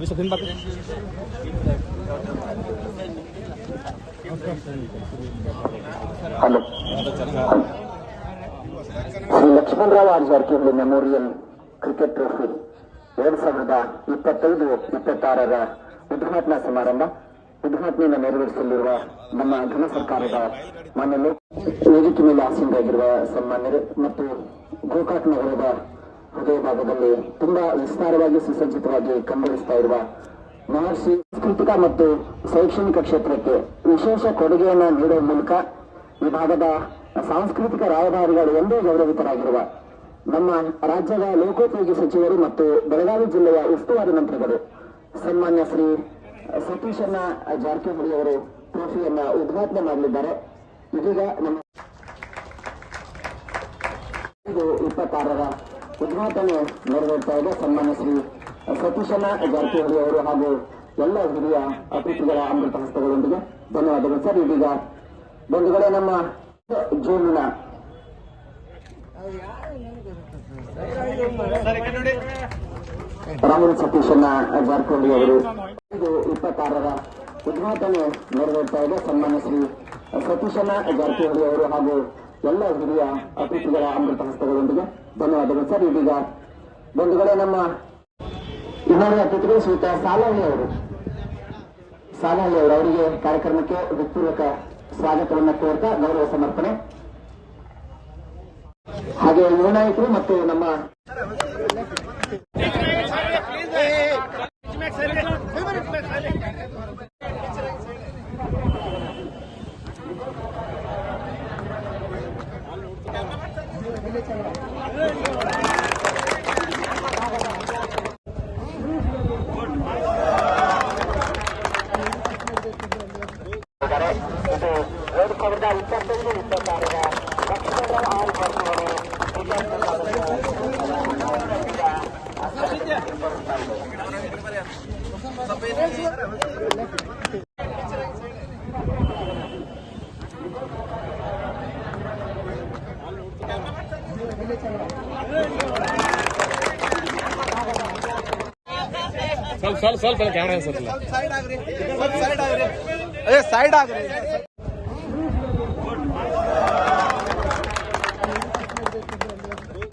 ಸ್ವಲ್ಪ ಹಿಂದೆ hello Shri Lakshmanrao R Jarkiholi memorial cricket trophy ಎರಡ್ ಸಾವಿರದ ಇಪ್ಪತ್ತೈದು ಇಪ್ಪತ್ತಾರರ ಉದ್ಘಾಟನಾ ಸಮಾರಂಭ ಉದ್ಘಾಟನೆಯನ್ನು ನೆರವೇರಿಸಲಿರುವ ನಮ್ಮ ಘನ ಸರ್ಕಾರದ ಮಾನ್ಯ ಲೋಕ ವೇದಿಕೆ ಮೇಲೆ ಆಸೀನರಾಗಿರುವ ಸನ್ಮಾನ್ಯರು ಮತ್ತು ಗೋಕಾಕ್ ನಗರದ ಹೃದಯ ಭಾಗದಲ್ಲಿ ತುಂಬಾ ವಿಸ್ತಾರವಾಗಿ ಸುಸಜ್ಜಿತವಾಗಿ ಕಂಗೊಳಿಸ್ತಾ ಇರುವ ಮಹರ್ಷಿ ಸಾಂಸ್ಕೃತಿಕ ಮತ್ತು ಶೈಕ್ಷಣಿಕ ಕ್ಷೇತ್ರಕ್ಕೆ ವಿಶೇಷ ಕೊಡುಗೆಯನ್ನು ನೀಡುವ ಮೂಲಕ ಈ ಭಾಗದ ಸಾಂಸ್ಕೃತಿಕ ರಾಯಭಾರಿಗಳು ಎಂದೇ ಗೌರವಿತರಾಗಿರುವ ನಮ್ಮ ರಾಜ್ಯದ ಲೋಕೋಪಯೋಗಿ ಸಚಿವರು ಮತ್ತು ಬೆಳಗಾವಿ ಜಿಲ್ಲೆಯ ಉಸ್ತುವಾರಿ ಮಂತ್ರಿಗಳು ಸನ್ಮಾನ್ಯ ಶ್ರೀ ಸತೀಶಣ್ಣ ಜಾರಕಿಹೊಳಿ ಅವರು ಟ್ರೋಫಿಯನ್ನ ಉದ್ಘಾಟನೆ ಮಾಡಲಿದ್ದಾರೆ. ಇದೀಗ ನಮ್ಮ ಇಪ್ಪತ್ತಾರರ ಉದ್ಘಾಟನೆ ನೆರವೇರ್ತಾ ಇದೆ ಸನ್ಮಾನ್ಯ ಶ್ರೀ ಸತೀಶನ ಜಾರಕಿಹೊಳಿ ಅವರು ಹಾಗೂ ಎಲ್ಲ ಹಿರಿಯ ಅತಿಥಿಗಳ ಅಮೃತ ಹಸ್ತಗಳೊಂದಿಗೆ. ಧನ್ಯವಾದಗಳು ಸರ್. ಇದೀಗ ಬಂಧುಗಳೇ, ನಮ್ಮ ಜೂನ್ನ ರಾಹುಲ್ ಸತೀಶನ ಜಾರಕಿಹೊಳಿ ಅವರು ಇದು ಇಪ್ಪತ್ತಾರರ ಉದ್ಘಾಟನೆ ನೆರವೇರ್ತಾ ಇದೆ. ಸನ್ಮಾನ್ಯ ಶ್ರೀ ಸತೀಶನ ಜಾರಕಿಹೊಳಿ ಅವರು ಹಾಗೂ ಎಲ್ಲ ಹಿರಿಯ ಅತಿಥಿಗಳ ಅಮೃತ ಹಸ್ತಗಳೊಂದಿಗೆ. ಧನ್ಯವಾದಗಳು. ಸರ್ ಇದೀಗ ಬಂಧುಗಳೇ, ನಮ್ಮ ಇನ್ನೊಂದು ಅತಿಥಿಗಳು ಶ್ರೀಯುತ ಸಾಲಹಳ್ಳಿ ಅವರು. ಸಾಲಹಳ್ಳಿ ಅವರು ಅವರಿಗೆ ಕಾರ್ಯಕ್ರಮಕ್ಕೆ ಹೃತ್ಪೂರ್ವಕ ಸ್ವಾಗತವನ್ನು ಕೋರ್ತಾ ಗೌರವ ಸಮರ್ಪಣೆ. ಹಾಗೆ ಯುವ ನಾಯಕರು ಮತ್ತು ನಮ್ಮ ಇಪ್ಪತ್ತೈದು ಇಪ್ಪತ್ತಾರರ ಲಕ್ಷ್ಮಣರಾವ್ ಆರ್ ಜಾರಕಿಹೊಳಿ ಸ್ವಲ್ಪ ಸ್ವಲ್ಪ ಸ್ವಲ್ಪ ಕ್ಯಾಮ್ರಾ ಸರ್ ಸೈಡ್ ಆಗ್ರಿ ಸೈಡ್ ಆಗ್ರಿ ಏ ಸೈಡ್ ಆಗ್ರಿ